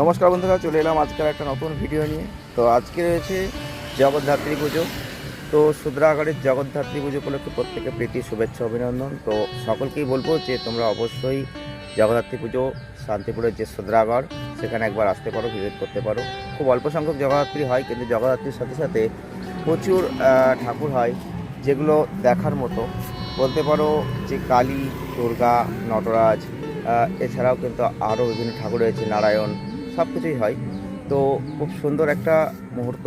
নমস্কার বন্ধুরা, চলে এলাম আজকের একটা নতুন ভিডিও নিয়ে। তো আজকে রয়েছে জগদ্ধাত্রী পুজো। তো সুদ্রাগড়ের জগদ্ধাত্রী পুজো উপলক্ষে প্রত্যেকে প্রীতি, শুভেচ্ছা, অভিনন্দন। তো সকলকেই বলব যে তোমরা অবশ্যই জগদ্ধাত্রী পুজো, শান্তিপুরের যে সুদ্রাগড়, সেখানে একবার আসতে পারো ভিজিট করতে পারো। খুব অল্প সংখ্যক জগদ্ধাত্রী হয়, কিন্তু জগদ্ধাত্রীর সাথে সাথে প্রচুর ঠাকুর হয়, যেগুলো দেখার মতো। বলতে পারো যে কালী, দুর্গা, নটরাজ এছাড়াও কিন্তু আরও বিভিন্ন ঠাকুর রয়েছে, নারায়ণ সব কিছুই হয়। তো খুব সুন্দর একটা মুহূর্ত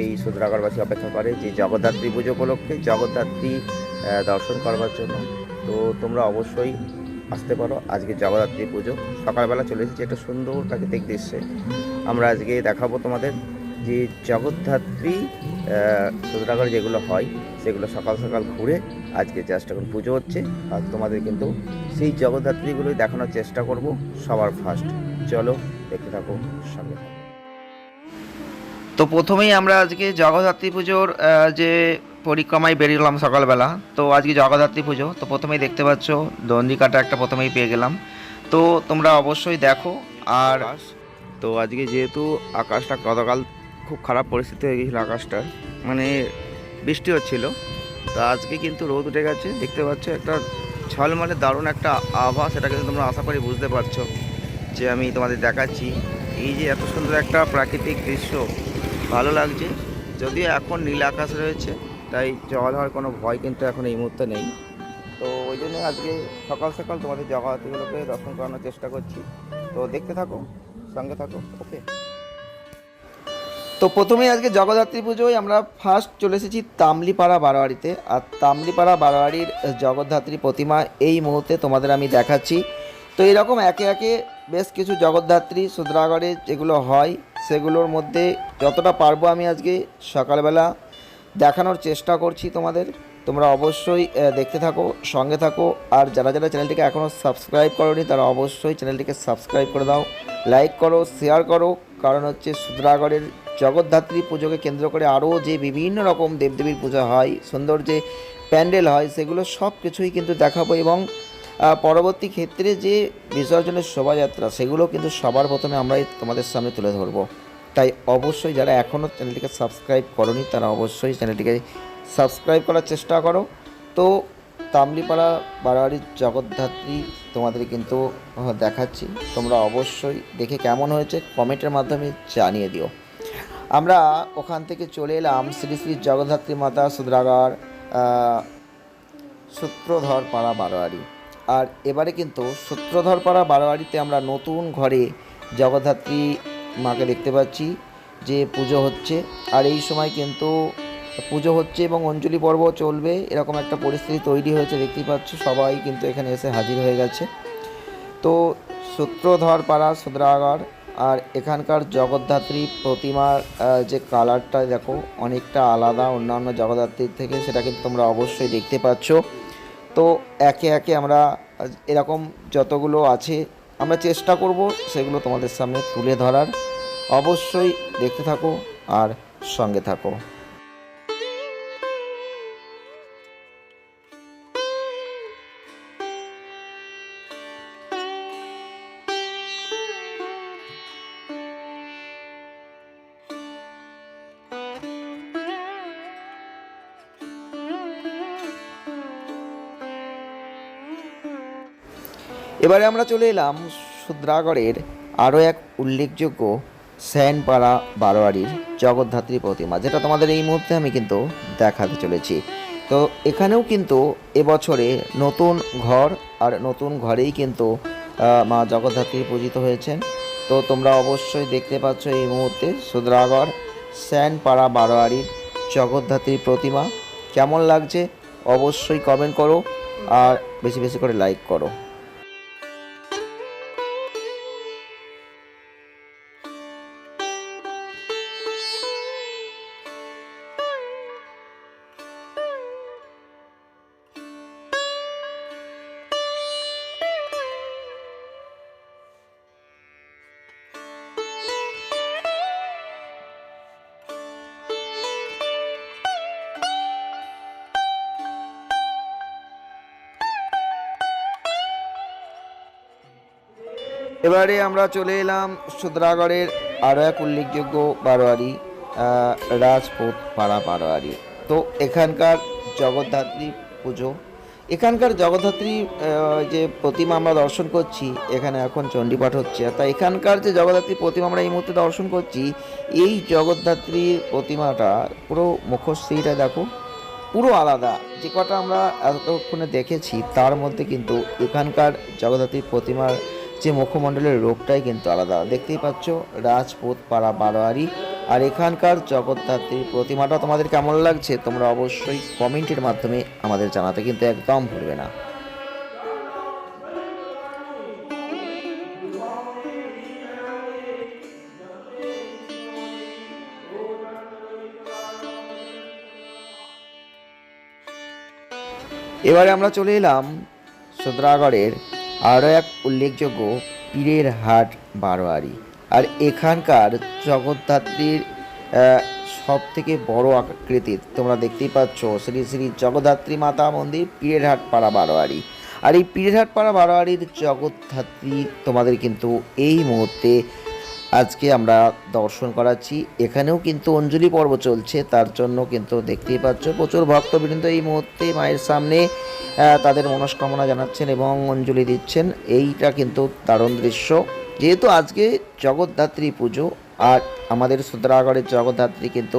এই সুদ্রাগড়বাসী অপেক্ষা করে যে জগদ্ধাত্রী পুজো উপলক্ষে জগদ্ধাত্রী দর্শন করবার জন্য। তো তোমরা অবশ্যই আসতে পারো আজকে জগদ্ধাত্রী পুজো। সকালবেলা চলে এসেছি একটা সুন্দর প্রাকৃতিক দৃশ্যে। আমরা আজকে দেখাবো তোমাদের যে জগদ্ধাত্রী আহ, সুদ্রাগড় যেগুলো হয় সেগুলো সকাল সকাল ঘুরে আজকে জাস্ট এখন পুজো হচ্ছে। আর তোমাদের কিন্তু সেই জগদ্ধাত্রীগুলোই দেখানোর চেষ্টা করব সবার ফার্স্ট চলো দেখতে থাকো সঙ্গে। তো প্রথমেই আমরা আজকে জগদ্ধাত্রী পুজোর যে পরিক্রমায় বেরিয়েলাম সকালবেলা তো আজকে জগদ্ধাত্রী পুজো তো প্রথমেই দেখতে পাচ্ছ দন্ডিকাটা একটা প্রথমেই পেয়ে গেলাম। তো তোমরা অবশ্যই দেখো আর তো আজকে যেহেতু আকাশটা গতকাল খুব খারাপ পরিস্থিতি হয়ে গেছিল আকাশটার মানে বৃষ্টি হচ্ছিল তো আজকে কিন্তু রোদ উঠে গেছে দেখতে পাচ্ছ একটা ঝলমলে দারুণ একটা আভা সেটা কিন্তু তোমরা আশা করি বুঝতে পারছ। যে আমি তোমাদের দেখাচ্ছি। এই যে এত সুন্দর একটা প্রাকৃতিক দৃশ্য, ভালো লাগছে। যদিও এখন নীল আকাশ রয়েছে, তাই জল হওয়ার কোনো ভয় কিন্তু এখন এই মুহূর্তে নেই। তো ওই জন্য আজকে সকাল সকাল তোমাদের জগৎগুলোকে দর্শন করানোর চেষ্টা করছি। তো দেখতে থাকো, সঙ্গে থাকো, ওকে? তো প্রথমেই আজকে জগদ্ধাত্রী পুজোয় আমরা ফার্স্ট চলে এসেছি তামলিপাড়া বারোয়ারিতে আর তামলিপাড়া বারোয়ারির জগদ্ধাত্রী প্রতিমা এই মুহূর্তে তোমাদের আমি দেখাচ্ছি। তো এরকম একে একে বেশ কিছু জগদ্ধাত্রী সুদ্রাগড়ে যেগুলো হয়, সেগুলোর মধ্যে যতটা পারব আমি আজকে সকালবেলা দেখানোর চেষ্টা করছি তোমাদের। তোমরা অবশ্যই দেখতে থাকো, সঙ্গে থাকো, আর যারা যারা চ্যানেলটিকে এখনও সাবস্ক্রাইব করোনি, তারা অবশ্যই চ্যানেলটিকে সাবস্ক্রাইব করে দাও, লাইক করো, শেয়ার করো, কারণ হচ্ছে সুদ্রাগড়ের জগদ্ধাত্রী পুজোকে কেন্দ্র করে আরও যে বিভিন্ন রকম দেবদেবীর পূজা হয়, সুন্দর যে প্যান্ডেল হয়, সেগুলো সব কিছুই কিন্তু দেখাবো এবং পরবর্তী ক্ষেত্রে যে বিসর্জনের শোভাযাত্রা সেগুলো কিন্তু সবার প্রথমে আমরাই তোমাদের সামনে তুলে ধরবো। তাই অবশ্যই যারা এখনও চ্যানেলটিকে সাবস্ক্রাইব করনি তারা অবশ্যই চ্যানেলটিকে সাবস্ক্রাইব করার চেষ্টা করো। তো তামলিপাড়া বাড়াবাড়ির জগদ্ধাত্রী তোমাদের কিন্তু দেখাচ্ছি। তোমরা অবশ্যই দেখে কেমন হয়েছে কমেন্টের মাধ্যমে জানিয়ে দিও। আমরা ওখান থেকে চলে এলাম শ্রী শ্রী জগদ্ধাত্রী মাতা সুদ্রাগড় আহ, সূত্রধর পাড়া বারোয়ারি আর এবারে কিন্তু সূত্রধর পাড়া বারোয়ারিতে আমরা নতুন ঘরে জগদ্ধাত্রী মাকে দেখতে পাচ্ছি যে পুজো হচ্ছে। আর এই সময় কিন্তু পুজো হচ্ছে এবং অঞ্জলি পর্ব চলবে। এরকম একটা পরিস্থিতি তৈরি হয়েছে, দেখতেই পাচ্ছ। সবাই কিন্তু এখানে এসে হাজির হয়ে গেছে। তো সূত্রধর পাড়া সুদ্রাগড় আর এখানকার জগদ্ধাত্রী প্রতিমার যে কালারটা দেখো, অনেকটা আলাদা। অন্যান্য জগদ্ধাত্রীর থেকে সেটা কিন্তু তোমরা অবশ্যই দেখতে পাচ্ছ। তো একে একে আমরা এরকম যতগুলো আছে, আমরা চেষ্টা করব সেগুলো তোমাদের সামনে তুলে ধরার। অবশ্যই দেখতে থাকো আর সঙ্গে থাকো। এবারে আমরা চলে এলাম সুদ্রাগড়ের আরও এক উল্লেখযোগ্য স্যানপাড়া বারোয়ারির জগদ্ধাত্রী প্রতিমা, যেটা তোমাদের এই মুহূর্তে আমি কিন্তু দেখাতে চলেছি। তো এখানেও কিন্তু এবছরে নতুন ঘর আর নতুন ঘরেই কিন্তু মা জগদ্ধাত্রী পূজিত হয়েছেন। তো তোমরা অবশ্যই দেখতে পাচ্ছ এই মুহূর্তে সুদ্রাগড় স্যানপাড়া বারোয়ারির জগদ্ধাত্রী প্রতিমা। কেমন লাগছে অবশ্যই কমেন্ট করো আর বেশি বেশি করে লাইক করো। এবারে আমরা চলে এলাম সুদ্রাগড়ের আরও এক উল্লেখযোগ্য বারোয়ারি রাজপুত পাড়া বারোয়ারি তো এখানকার জগদ্ধাত্রী পুজো। এখানকার জগদ্ধাত্রী যে প্রতিমা আমরা দর্শন করছি, এখানে এখন চণ্ডীপাঠ হচ্ছে। তা এখানকার যে জগদ্ধাত্রী প্রতিমা আমরা এই মুহূর্তে দর্শন করছি, এই জগদ্ধাত্রীর প্রতিমাটা পুরো মুখশ্রীটা দেখো, পুরো আলাদা। যে কটা আমরা এতক্ষণে দেখেছি, তার মধ্যে কিন্তু এখানকার জগদ্ধাত্রীর প্রতিমার যে মুখমণ্ডলের রূপটাই কিন্তু আলাদা। দেখতেই পাচ্ছ রাজপুত পাড়া বারোয়ারি আর এখানকার জগদ্ধাত্রীর প্রতিমাটা তোমাদের কেমন লাগছে, তোমরা অবশ্যই কমেন্টের মাধ্যমে আমাদের জানাতে কিন্তু একদম ভুলবে না। এবারে আমরা চলে এলাম সুদ্রাগড়ের আরও এক উল্লেখযোগ্য পীরের হাট বারোয়ারি। আর এখানকার জগদ্ধাত্রীর সব থেকে বড় আকৃতির তোমরা দেখতেই পাচ্ছ, শ্রী শ্রী জগদ্ধাত্রী মাতা মন্দির, পীরের হাট পাড়া বারোয়ারি। আর এই পীরের হাট পাড়া বারোয়ারির জগদ্ধাত্রী তোমাদের কিন্তু এই মুহূর্তে আজকে আমরা দর্শন করাচ্ছি। এখানেও কিন্তু অঞ্জলি পর্ব চলছে, তার জন্য কিন্তু দেখতেই পাচ্ছ প্রচুর ভক্তবৃন্দ এই মুহূর্তে মায়ের সামনে তাদের মনস্কামনা জানাচ্ছেন এবং অঞ্জলি দিচ্ছেন। এইটা কিন্তু দারুণ দৃশ্য। যেহেতু আজকে জগদ্ধাত্রী পুজো, আর আমাদের সুদ্রাগড়ের জগদ্ধাত্রী কিন্তু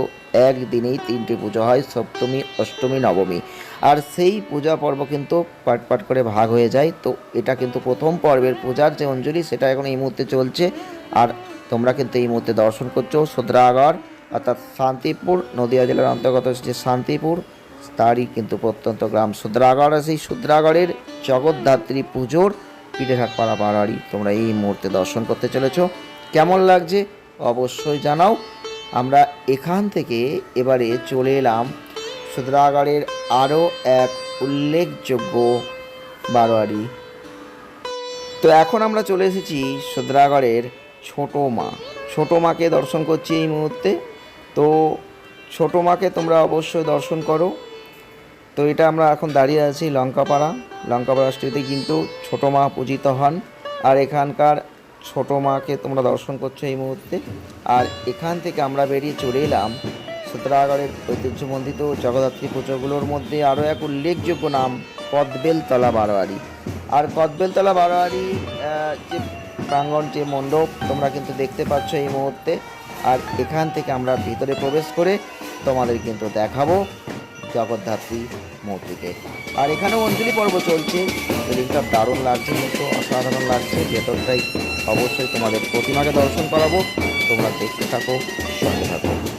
একদিনেই তিনটি পুজো হয়, সপ্তমী, অষ্টমী, নবমী। আর সেই পূজা পর্ব কিন্তু পাট পাট করে ভাগ হয়ে যায়। তো এটা কিন্তু প্রথম পর্বের পূজার যে অঞ্জলি, সেটা এখন এই মুহূর্তে চলছে। আর তোমরা কিন্তু এই মুহূর্তে দর্শন করছ সুদ্রাগড়, অর্থাৎ শান্তিপুর, নদিয়া জেলার অন্তর্গত যে শান্তিপুর, তারই কিন্তু প্রত্যন্ত গ্রাম সুদ্রাগড় আর সেই সুদ্রাগড়ের জগদ্ধাত্রী পুজোর পিঠেরহাট পাড়া পাড়াড়ি তোমরা এই মুহূর্তে দর্শন করতে চলেছ। কেমন লাগছে অবশ্যই জানাও। আমরা এখান থেকে এবারে চলে এলাম সুদ্রাগড়ের আরও এক উল্লেখযোগ্য বারোয়ারি। তো এখন আমরা চলে এসেছি সুদ্রাগড়ের ছোটো মা। ছোটো মাকে দর্শন করছি এই মুহূর্তে। তো ছোটো মাকে তোমরা অবশ্যই দর্শন করো। তো এটা আমরা এখন দাঁড়িয়ে আছি লঙ্কাপাড়া। লঙ্কাপাড়া স্ট্রিটে কিন্তু ছোটো মা পূজিত হন। আর এখানকার ছোটো মাকে তোমরা দর্শন করছ এই মুহূর্তে। আর এখান থেকে আমরা বেরিয়ে চলে এলাম সুতরাগড়ের ঐতিহ্যমণ্ডিত জগদ্ধাত্রী পুজোগুলোর মধ্যে আরও এক উল্লেখযোগ্য নাম কদবেলতলা বারোয়ারি। আর কদবেলতলা বারোয়ারি যে প্রাঙ্গণ যে মণ্ডপ, তোমরা কিন্তু দেখতে পাচ্ছ এই মুহূর্তে। আর এখান থেকে আমরা ভিতরে প্রবেশ করে তোমাদের কিন্তু দেখাবো জগদ্ধাত্রী মূর্তিকে। আর এখানেও অঞ্জলি পর্ব চলছে। বিল্ডিংটা দারুণ লাগছে কিন্তু, অসাধারণ লাগছে। ভেতরটাই অবশ্যই তোমাদের প্রতিমাকে দর্শন করাবো। তোমরা দেখতে থাকো, সঙ্গে থাকো।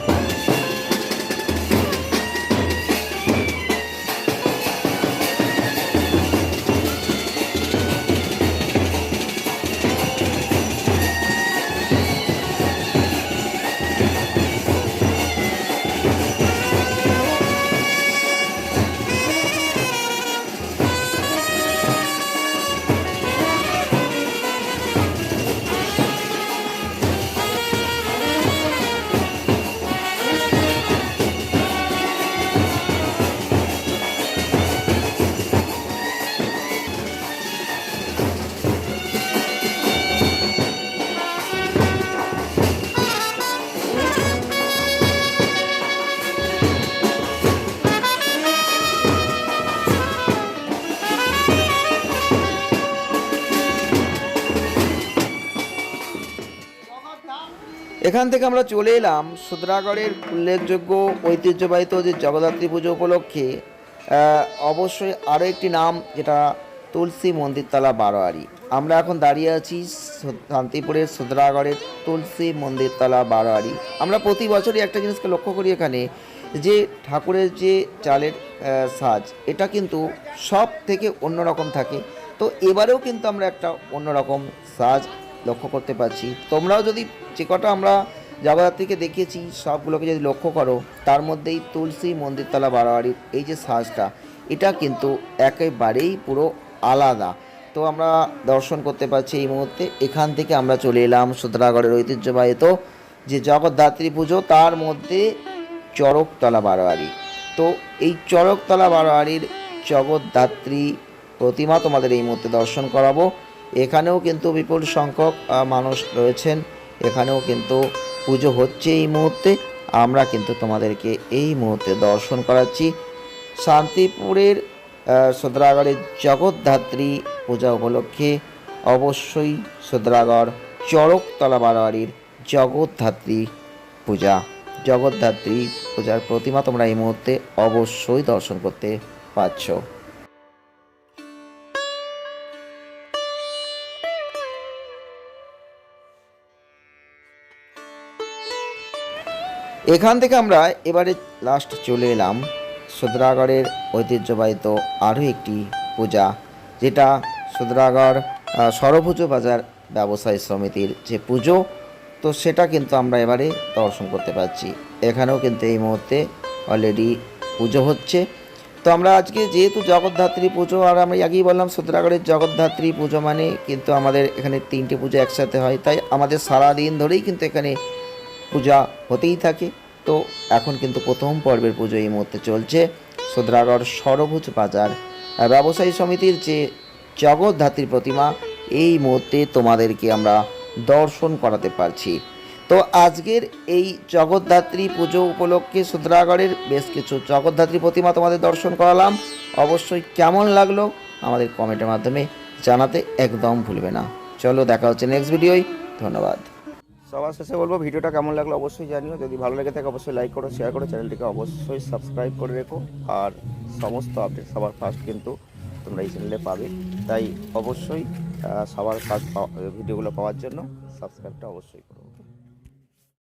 এখান থেকে আমরা চলে এলাম সুদ্রাগড়ের উল্লেখযোগ্য ঐতিহ্যবাহিত যে জগদ্ধাত্রী পুজো উপলক্ষে অবশ্যই আরও একটি নাম যেটা তুলসী মন্দিরতলা বারোয়ারি। আমরা এখন দাঁড়িয়ে আছি শান্তিপুরের সুদ্রাগড়ের তুলসী মন্দিরতলা বারোয়ারি। আমরা প্রতি বছরই একটা জিনিসকে লক্ষ্য করি এখানে, যে ঠাকুরের যে চালের সাজ, এটা কিন্তু সব থেকে অন্যরকম থাকে। তো এবারেও কিন্তু আমরা একটা অন্যরকম সাজ লক্ষ্য করতে পারছি। তোমরাও যদি যে কটা আমরা জগদ্ধাত্রীকে দেখিয়েছি, সবগুলোকে যদি লক্ষ্য করো, তার মধ্যেই তুলসী মন্দিরতলা বারোয়ারির এই যে সাজটা, এটা কিন্তু একেবারেই পুরো আলাদা। তো আমরা দর্শন করতে পারছি এই মুহূর্তে। এখান থেকে আমরা চলে এলাম সুদ্রাগড়ের ঐতিহ্যবাহিত যে জগদ্ধাত্রী পুজো, তার মধ্যে চরকতলা বারোয়ারি। তো এই চরকতলা বারোয়ারির জগদ্ধাত্রী প্রতিমা তোমাদের এই মুহূর্তে দর্শন করাবো। এখানেও কিন্তু বিপুল সংখ্যক মানুষ রয়েছেন। এখানেও কিন্তু পুজো হচ্ছে এই মুহূর্তে। আমরা কিন্তু তোমাদেরকে এই মুহূর্তে দর্শন করাচ্ছি। শান্তিপুরের সদরাগড়ের জগদ্ধাত্রী পূজা উপলক্ষে অবশ্যই সদরাগড় চড়কতলা বারোয়ারির জগদ্ধাত্রী পূজা, জগদ্ধাত্রী পূজার প্রতিমা তোমরা এই মুহূর্তে অবশ্যই দর্শন করতে পারছ। এখান থেকে আমরা এবারে লাস্ট চলে এলাম সুদ্রাগড়ের ঐতিহ্যবাহিত আরও একটি পূজা, যেটা সুদ্রাগড় সরভুজো বাজার ব্যবসায়ী সমিতির যে পুজো, তো সেটা কিন্তু আমরা এবারে দর্শন করতে পারছি। এখানেও কিন্তু এই মুহূর্তে অলরেডি পুজো হচ্ছে। তো আমরা আজকে যেহেতু জগদ্ধাত্রী পুজো, আর আমি আগেই বললাম সুদ্রাগড়ের জগদ্ধাত্রী পুজো মানে কিন্তু আমাদের এখানে তিনটে পুজো একসাথে হয়, তাই আমাদের সারা দিন ধরেই কিন্তু এখানে পূজা হতেই থাকে। তো এখন কিন্তু প্রথম পর্বের পুজো এই মুহূর্তে চলছে সুদ্রাগড় সরভুজ বাজার। ব্যবসায়ী সমিতির যে জগদ্ধাত্রীর প্রতিমা, এই মুহূর্তে তোমাদেরকে আমরা দর্শন করাতে পারছি। তো আজকের এই জগদ্ধাত্রী পুজো উপলক্ষে সুদ্রাগড়ের বেশ কিছু জগদ্ধাত্রী প্রতিমা তোমাদের দর্শন করালাম। অবশ্যই কেমন লাগল আমাদের কমেন্টের মাধ্যমে জানাতে একদম ভুলবে না। চলো দেখা হচ্ছে নেক্সট ভিডিওয় ধন্যবাদ। সবার শেষে বলব, ভিডিওটা কেমন লাগল অবশ্যই জানিও। যদি ভালো লেগে থাকে, অবশ্যই লাইক করো শেয়ার করো, চ্যানেলটিকে অবশ্যই সাবস্ক্রাইব করে রেখো। আর সমস্ত আপডেট সবার ফার্স্ট কিন্তু তোমরা এই চ্যানেলে পাবে। তাই অবশ্যই সবার ফার্স্ট ভিডিওগুলো পাওয়ার জন্য সাবস্ক্রাইবটা অবশ্যই করো।